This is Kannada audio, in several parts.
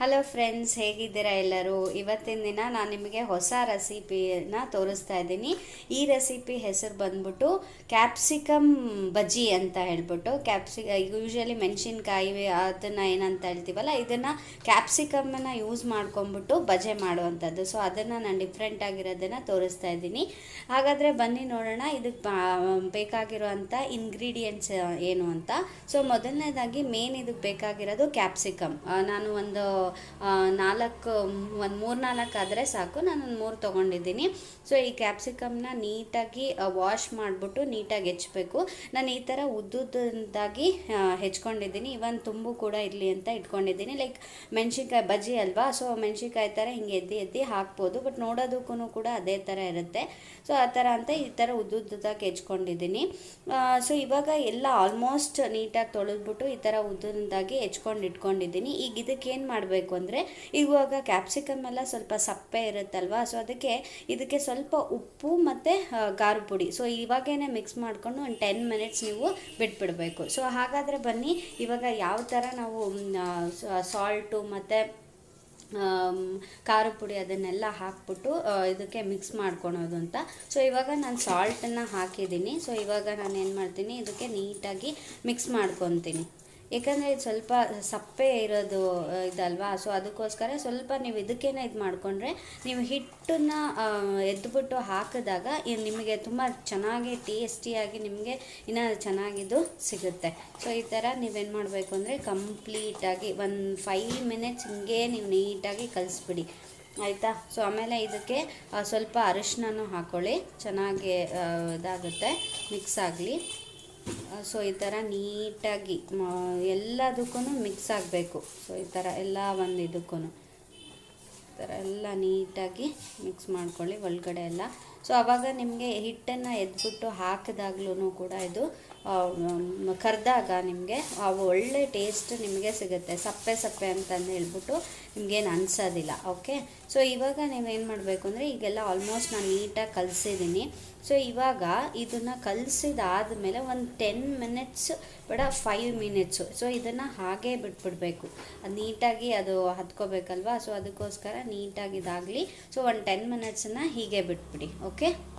ಹಲೋ ಫ್ರೆಂಡ್ಸ್ ಹೇಗಿದ್ದೀರಾ ಎಲ್ಲರೂ? ಇವತ್ತಿನ ದಿನ ನಾನು ನಿಮಗೆ ಹೊಸ ರೆಸಿಪಿನ ತೋರಿಸ್ತಾ ಇದ್ದೀನಿ. ಈ ರೆಸಿಪಿ ಹೆಸರು ಬಂದ್ಬಿಟ್ಟು ಕ್ಯಾಪ್ಸಿಕಮ್ ಬಜ್ಜಿ ಅಂತ ಹೇಳ್ಬಿಟ್ಟು. ಕ್ಯಾಪ್ಸಿ ಯೂಶ್ವಲಿ ಮೆಣಸಿನ್ಕಾಯಿ, ಅದನ್ನು ಏನಂತ ಹೇಳ್ತೀವಲ್ಲ, ಇದನ್ನು ಕ್ಯಾಪ್ಸಿಕಮನ್ನು ಯೂಸ್ ಮಾಡ್ಕೊಂಬಿಟ್ಟು ಬಜೆ ಮಾಡುವಂಥದ್ದು. ಸೊ ಅದನ್ನು ನಾನು ಡಿಫ್ರೆಂಟ್ ಆಗಿರೋದನ್ನು ತೋರಿಸ್ತಾ ಇದ್ದೀನಿ. ಹಾಗಾದರೆ ಬನ್ನಿ ನೋಡೋಣ ಇದಕ್ಕೆ ಬೇಕಾಗಿರುವಂಥ ಇಂಗ್ರೀಡಿಯೆಂಟ್ಸ್ ಏನು ಅಂತ. ಸೊ ಮೊದಲನೇದಾಗಿ ಮೇನ್ ಇದಕ್ಕೆ ಬೇಕಾಗಿರೋದು ಕ್ಯಾಪ್ಸಿಕಮ್ ನಾನು ಒಂದು ನಾಲ್ಕು, ಒಂದು ಮೂರು ನಾಲ್ಕು ಆದರೆ ಸಾಕು. ನಾನು ಒಂದು ಮೂರು ತೊಗೊಂಡಿದ್ದೀನಿ. ಸೊ ಈ ಕ್ಯಾಪ್ಸಿಕಮ್ನ ನೀಟಾಗಿ ವಾಶ್ ಮಾಡಿಬಿಟ್ಟು ನೀಟಾಗಿ ಹೆಚ್ಬೇಕು. ನಾನು ಈ ಥರ ಉದ್ದುದ್ದಾಗಿ ಹೆಚ್ಕೊಂಡಿದ್ದೀನಿ. ಇವನ್ ತುಂಬು ಕೂಡ ಇರಲಿ ಅಂತ ಇಟ್ಕೊಂಡಿದ್ದೀನಿ. ಲೈಕ್ ಮೆಣಸಿನ್ಕಾಯಿ ಬಜ್ಜಿ ಅಲ್ವಾ? ಸೊ ಮೆಣಸಿನ್ಕಾಯಿ ಥರ ಹಿಂಗೆ ಎದ್ದಿ ಎದ್ದಿ ಹಾಕ್ಬೋದು. ಬಟ್ ನೋಡೋದಕ್ಕೂ ಕೂಡ ಅದೇ ಥರ ಇರುತ್ತೆ. ಸೊ ಆ ಥರ ಅಂತ ಈ ಥರ ಉದ್ದುದ್ದಾಗಿ ಹೆಚ್ಕೊಂಡಿದ್ದೀನಿ. ಸೊ ಇವಾಗ ಎಲ್ಲ ಆಲ್ಮೋಸ್ಟ್ ನೀಟಾಗಿ ತೊಳೆದ್ಬಿಟ್ಟು ಈ ಥರ ಉದ್ದುದಾಗಿ ಹೆಚ್ಕೊಂಡು ಇಟ್ಕೊಂಡಿದ್ದೀನಿ ಈಗ ಇದಕ್ಕೆ ಏನು ಮಾಡಬೇಕು ಅಂದರೆ ಇವಾಗ ಕ್ಯಾಪ್ಸಿಕಮ್ ಎಲ್ಲ ಸ್ವಲ್ಪ ಸಪ್ಪೆ ಇರುತ್ತಲ್ವಾ? ಸೊ ಅದಕ್ಕೆ ಇದಕ್ಕೆ ಸ್ವಲ್ಪ ಉಪ್ಪು ಮತ್ತು ಖಾರ ಪುಡಿ. ಸೊ ಇವಾಗೇನೆ ಮಿಕ್ಸ್ ಮಾಡಿಕೊಂಡು ಒಂದು ಟೆನ್ ಮಿನಿಟ್ಸ್ ನೀವು ಬಿಟ್ಬಿಡಬೇಕು. ಸೊ ಹಾಗಾದರೆ ಬನ್ನಿ, ಇವಾಗ ಯಾವ ಥರ ನಾವು ಸಾಲ್ಟು ಮತ್ತು ಖಾರ ಪುಡಿ ಅದನ್ನೆಲ್ಲ ಹಾಕ್ಬಿಟ್ಟು ಇದಕ್ಕೆ ಮಿಕ್ಸ್ ಮಾಡ್ಕೊಳೋದು ಅಂತ. ಸೊ ಇವಾಗ ನಾನು ಸಾಲ್ಟನ್ನು ಹಾಕಿದ್ದೀನಿ. ಸೊ ಇವಾಗ ನಾನು ಏನು ಮಾಡ್ತೀನಿ, ಇದಕ್ಕೆ ನೀಟಾಗಿ ಮಿಕ್ಸ್ ಮಾಡ್ಕೊತೀನಿ. ಯಾಕಂದರೆ ಇದು ಸ್ವಲ್ಪ ಸಪ್ಪೆ ಇರೋದು ಇದಲ್ವಾ? ಸೊ ಅದಕ್ಕೋಸ್ಕರ ಸ್ವಲ್ಪ ನೀವು ಇದಕ್ಕೇನೆ ಇದು ಮಾಡಿಕೊಂಡ್ರೆ ನೀವು ಹಿಟ್ಟನ್ನು ಎದ್ದುಬಿಟ್ಟು ಹಾಕಿದಾಗ ನಿಮಗೆ ತುಂಬ ಚೆನ್ನಾಗಿ ಟೇಸ್ಟಿಯಾಗಿ ನಿಮಗೆ ಇನ್ನೂ ಚೆನ್ನಾಗಿದ್ದು ಸಿಗುತ್ತೆ. ಸೊ ಈ ಥರ ನೀವೇನು ಮಾಡಬೇಕು ಅಂದರೆ ಕಂಪ್ಲೀಟಾಗಿ ಒಂದು ಫೈವ್ ಮಿನಿಟ್ಸ್ ಹಿಂಗೆ ನೀವು ನೀಟಾಗಿ ಕಲಿಸ್ಬಿಡಿ. ಆಯಿತಾ? ಸೊ ಆಮೇಲೆ ಇದಕ್ಕೆ ಸ್ವಲ್ಪ ಅರಿಶಿನೂ ಹಾಕ್ಕೊಳ್ಳಿ ಚೆನ್ನಾಗಿ ಇದಾಗುತ್ತೆ ಮಿಕ್ಸ್ ಆಗಲಿ. ಸೊ ಈ ಥರ ನೀಟಾಗಿ ಎಲ್ಲದಕ್ಕೂ ಮಿಕ್ಸ್ ಆಗಬೇಕು. ಸೊ ಈ ಥರ ಎಲ್ಲ ಒಂದು ಇದಕ್ಕೂ ಈ ಥರ ಎಲ್ಲ ನೀಟಾಗಿ ಮಿಕ್ಸ್ ಮಾಡ್ಕೊಳ್ಳಿ ಒಳಗಡೆ ಎಲ್ಲ. ಸೊ ಆವಾಗ ನಿಮಗೆ ಹಿಟ್ಟನ್ನು ಎದ್ಬಿಟ್ಟು ಹಾಕಿದಾಗ್ಲೂ ಕೂಡ ಇದು ಕರೆದಾಗ ನಿಮಗೆ ಒಳ್ಳೆ ಟೇಸ್ಟ್ ನಿಮಗೆ ಸಿಗುತ್ತೆ. ಸಪ್ಪೆ ಸಪ್ಪೆ ಅಂತಂದು ಹೇಳ್ಬಿಟ್ಟು ನಿಮಗೇನು ಅನ್ಸೋದಿಲ್ಲ ಓಕೆ ಸೊ ಇವಾಗ ನೀವೇನು ಮಾಡಬೇಕು ಅಂದರೆ ಈಗೆಲ್ಲ ಆಲ್ಮೋಸ್ಟ್ ನಾನು ನೀಟಾಗಿ ಕಲಿಸಿದ್ದೀನಿ ಸೊ ಇವಾಗ ಇದನ್ನು ಕಲಸಿದಾದ್ಮೇಲೆ ಒಂದು ಟೆನ್ ಮಿನಿಟ್ಸ್ ಬೇಡ ಫೈವ್ ಮಿನಿಟ್ಸು ಸೊ ಇದನ್ನು ಹಾಗೇ ಬಿಟ್ಬಿಡಬೇಕು. ಅದು ನೀಟಾಗಿ ಅದು ಹತ್ಕೋಬೇಕಲ್ವಾ? ಸೊ ಅದಕ್ಕೋಸ್ಕರ ನೀಟಾಗಿ ಇದಾಗಲಿ. ಸೊ ಒಂದು ಟೆನ್ ಮಿನಿಟ್ಸನ್ನು ಹೀಗೆ ಬಿಟ್ಬಿಡಿ ಓಕೆ ¿ok?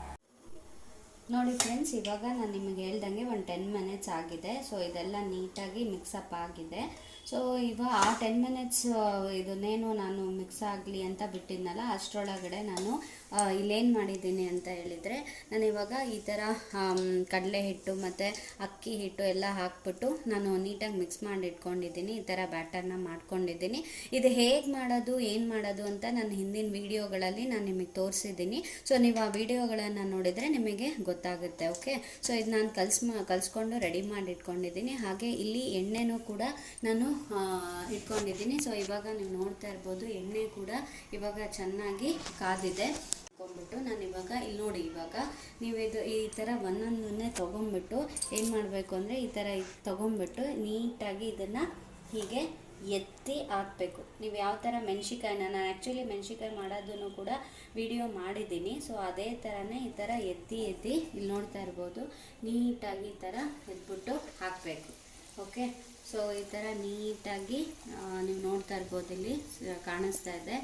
ನೋಡಿ ಫ್ರೆಂಡ್ಸ್, ಇವಾಗ ನಾನು ನಿಮಗೆ ಹೇಳ್ದಂಗೆ ಒಂದು ಟೆನ್ ಮಿನಿಟ್ಸ್ ಆಗಿದೆ. ಸೊ ಇದೆಲ್ಲ ನೀಟಾಗಿ ಮಿಕ್ಸಪ್ ಆಗಿದೆ. ಸೊ ಇವಾಗ ಆ ಟೆನ್ ಮಿನಿಟ್ಸ್ ಇದನ್ನೇನು ನಾನು ಮಿಕ್ಸ್ ಆಗಲಿ ಅಂತ ಬಿಟ್ಟಿದ್ನಲ್ಲ, ಅಷ್ಟರೊಳಗಡೆ ನಾನು ಇಲ್ಲೇನು ಮಾಡಿದ್ದೀನಿ ಅಂತ ಹೇಳಿದರೆ, ನಾನು ಇವಾಗ ಈ ಥರ ಕಡಲೆ ಹಿಟ್ಟು ಮತ್ತು ಅಕ್ಕಿ ಹಿಟ್ಟು ಎಲ್ಲ ಹಾಕ್ಬಿಟ್ಟು ನಾನು ನೀಟಾಗಿ ಮಿಕ್ಸ್ ಮಾಡಿ ಇಟ್ಕೊಂಡಿದ್ದೀನಿ ಈ ಥರ ಬ್ಯಾಟರ್ನ ಮಾಡ್ಕೊಂಡಿದ್ದೀನಿ. ಇದು ಹೇಗೆ ಮಾಡೋದು, ಏನು ಮಾಡೋದು ಅಂತ ನಾನು ಹಿಂದಿನ ವೀಡಿಯೋಗಳಲ್ಲಿ ನಾನು ನಿಮಗೆ ತೋರಿಸಿದ್ದೀನಿ. ಸೊ ನೀವು ಆ ವಿಡಿಯೋಗಳನ್ನು ನೋಡಿದರೆ ನಿಮಗೆ ಗೊತ್ತಾಗುತ್ತೆ ಓಕೆ ಸೊ ಇದು ನಾನು ಕಲ್ಸ್ ಕಲಿಸ್ಕೊಂಡು ರೆಡಿ ಮಾಡಿ ಇಟ್ಕೊಂಡಿದ್ದೀನಿ ಹಾಗೆ ಇಲ್ಲಿ ಎಣ್ಣೆನೂ ಕೂಡ ನಾನು ಇಟ್ಕೊಂಡಿದ್ದೀನಿ. ಸೊ ಇವಾಗ ನೀವು ನೋಡ್ತಾ ಇರ್ಬೋದು, ಎಣ್ಣೆ ಕೂಡ ಇವಾಗ ಚೆನ್ನಾಗಿ ಕಾದಿದೆ. ಬಿಟ್ಟು ನಾನು ಇವಾಗ ಇಲ್ಲಿ ನೋಡಿ, ಇವಾಗ ನೀವು ಇದು ಈ ಥರ ಒಂದೊಂದನ್ನೇ ತೊಗೊಂಬಿಟ್ಟು ಏನು ಮಾಡಬೇಕು ಅಂದರೆ ಈ ಥರ ತೊಗೊಂಬಿಟ್ಟು ನೀಟಾಗಿ ಇದನ್ನು ಹೀಗೆ ಎತ್ತಿ ಹಾಕಬೇಕು. ನೀವು ಯಾವ ಥರ ಮೆಣಸಿಕಾಯಿನ ನಾನು ಆ್ಯಕ್ಚುಲಿ ಮೆಣಸಿಕಾಯಿ ಮಾಡೋದನ್ನು ಕೂಡ ವಿಡಿಯೋ ಮಾಡಿದ್ದೀನಿ. ಸೊ ಅದೇ ಥರನೇ ಈ ಥರ ಎತ್ತಿ ಎತ್ತಿ ಇಲ್ಲಿ ನೋಡ್ತಾ ಇರ್ಬೋದು. ನೀಟಾಗಿ ಈ ಥರ ಎದ್ಬಿಟ್ಟು ಹಾಕಬೇಕು. ಓಕೆ ಸೊ ಈ ಥರ ನೀಟಾಗಿ ನೀವು ನೋಡ್ತಾ ಇರ್ಬೋದು ಇಲ್ಲಿ ಕಾಣಿಸ್ತಾ ಇದೆ.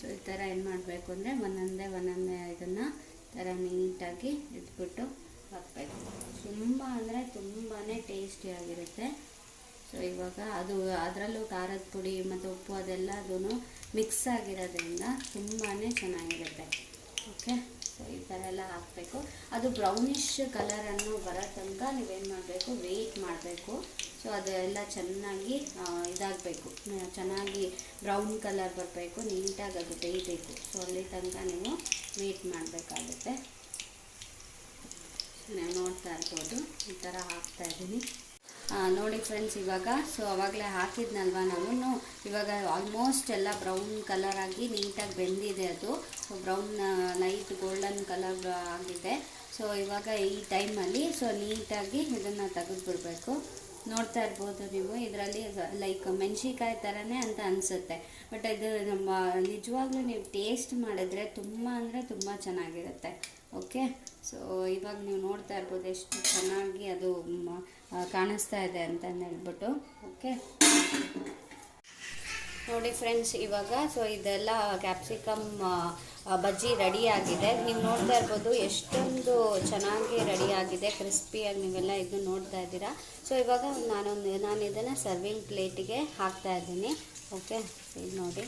ಸೊ ಈ ಥರ ಏನು ಮಾಡಬೇಕು ಅಂದರೆ ಒಂದೊಂದೇ ಒಂದೊಂದೇ ಇದನ್ನು ಥರ ನೀಟಾಗಿ ಎದ್ಬಿಟ್ಟು ಹಾಕಬೇಕು. ತುಂಬ ಅಂದರೆ ತುಂಬಾ ಟೇಸ್ಟಿಯಾಗಿರುತ್ತೆ ಸೊ ಇವಾಗ ಅದು ಅದರಲ್ಲೂ ಖಾರದ ಪುಡಿ ಮತ್ತು ಉಪ್ಪು ಅದೆಲ್ಲ ಅದೂ ಮಿಕ್ಸ್ ಆಗಿರೋದ್ರಿಂದ ತುಂಬಾ ಚೆನ್ನಾಗಿರುತ್ತೆ. ಓಕೆ ಸೊ ಈ ಥರ ಎಲ್ಲ ಹಾಕಬೇಕು. ಅದು ಬ್ರೌನಿಷ್ ಕಲರನ್ನು ಬರೋ ತನಕ ನೀವೇನು ಮಾಡಬೇಕು ವೆಯ್ಟ್ ಮಾಡಬೇಕು. ಸೊ ಅದೆಲ್ಲ ಚೆನ್ನಾಗಿ ಇದಾಗಬೇಕು. ಚೆನ್ನಾಗಿ ಬ್ರೌನ್ ಕಲರ್ ಬರಬೇಕು ನೀಟಾಗಿ ಅದು ಬೇಯಬೇಕು. ಸೊ ಅಲ್ಲಿ ತನಕ ನೀವು ವೆಯ್ಟ್ ಮಾಡಬೇಕಾಗುತ್ತೆ. ನೋಡ್ತಾ ಇರ್ಬೋದು. ಈ ಥರ ಹಾಕ್ತಾ ಇದ್ದೀನಿ. ನೋಡಿ ಫ್ರೆಂಡ್ಸ್ ಇವಾಗ ಸೊ ಅವಾಗಲೇ ಹಾಕಿದ್ನಲ್ವ ನಾವು ಇವಾಗ ಆಲ್ಮೋಸ್ಟ್ ಎಲ್ಲ ಬ್ರೌನ್ ಕಲರ್ ಆಗಿ ನೀಟಾಗಿ ಬೆಂದಿದೆ ಅದು. So brown light golden colour ಆಗಿದೆ. ಸೊ ಇವಾಗ ಈ ಟೈಮಲ್ಲಿ ಸೊ ನೀಟಾಗಿ ಇದನ್ನು ತೆಗೆದುಬಿಡ್ಬೇಕು. ನೋಡ್ತಾ ಇರ್ಬೋದು ನೀವು, ಇದರಲ್ಲಿ ಲೈಕ್ ಮೆಣಸಿಕಾಯಿ ಥರನೇ ಅಂತ ಅನಿಸುತ್ತೆ. ಬಟ್ ಇದು ನಮ್ಮ, ನಿಜವಾಗ್ಲೂ ನೀವು ಟೇಸ್ಟ್ ಮಾಡಿದ್ರೆ ತುಂಬ ಅಂದರೆ ತುಂಬ ಚೆನ್ನಾಗಿರುತ್ತೆ. ಓಕೆ ಸೊ ಇವಾಗ ನೀವು ನೋಡ್ತಾ ಇರ್ಬೋದು ಎಷ್ಟು ಚೆನ್ನಾಗಿ ಅದು ಕಾಣಿಸ್ತಾ ಇದೆ ಅಂತ ಹೇಳ್ಬಿಟ್ಟು. ಓಕೆ ನೋಡಿ ಫ್ರೆಂಡ್ಸ್ ಇವಾಗ ಸೊ ಇದೆಲ್ಲ ಕ್ಯಾಪ್ಸಿಕಮ್ ಬಜ್ಜಿ ರೆಡಿ ಆಗಿದೆ. ನೀವು ನೋಡ್ತಾ ಇರ್ಬೋದು ಎಷ್ಟೊಂದು ಚೆನ್ನಾಗಿ ರೆಡಿ ಆಗಿದೆ ಕ್ರಿಸ್ಪಿಯಾಗಿ ನೀವೆಲ್ಲ ಇದು ನೋಡ್ತಾ ಇದ್ದೀರಾ. ಸೊ ಇವಾಗ ನಾನೊಂದು ನಾನು ಇದನ್ನು ಸರ್ವಿಂಗ್ ಪ್ಲೇಟಿಗೆ ಹಾಕ್ತಾ ಇದ್ದೀನಿ. ಓಕೆ ಇದು ನೋಡಿ.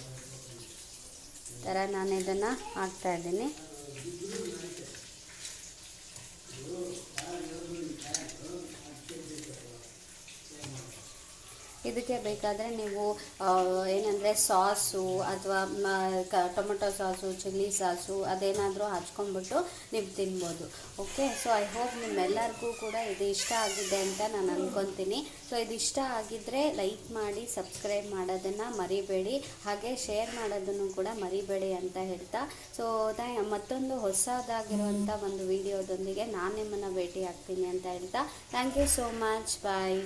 ಥರ ನಾನು ಇದನ್ನು ಹಾಕ್ತಾ ಇದ್ದೀನಿ. ಇದಕ್ಕೆ ಬೇಕಾದರೆ ನೀವು ಏನಂದರೆ ಸಾಸು ಅಥವಾ ಟೊಮೊಟೊ ಸಾಸು, ಚಿಲ್ಲಿ ಸಾಸು ಅದೇನಾದರೂ ಹಚ್ಕೊಂಡ್ಬಿಟ್ಟು ನೀವು ತಿನ್ಬೋದು. ಓಕೆ ಸೊ ಐ ಹೋಪ್ ನಿಮ್ಮೆಲ್ಲರಿಗೂ ಕೂಡ ಇದು ಇಷ್ಟ ಆಗಿದೆ ಅಂತ ನಾನು ಅಂದ್ಕೊತೀನಿ ಸೊ ಇದು ಇಷ್ಟ ಆಗಿದ್ದರೆ ಲೈಕ್ ಮಾಡಿ ಸಬ್ಸ್ಕ್ರೈಬ್ ಮಾಡೋದನ್ನು ಮರಿಬೇಡಿ. ಹಾಗೆ ಶೇರ್ ಮಾಡೋದನ್ನು ಕೂಡ ಮರಿಬೇಡಿ ಅಂತ ಹೇಳ್ತಾ. ಸೊ ಮತ್ತೊಂದು ಹೊಸದಾಗಿರುವಂಥ ಒಂದು ವಿಡಿಯೋದೊಂದಿಗೆ ನಾನು ನಿಮ್ಮನ್ನು ಭೇಟಿ ಆಗ್ತೀನಿ ಅಂತ ಹೇಳ್ತಾ. Thank you so much bye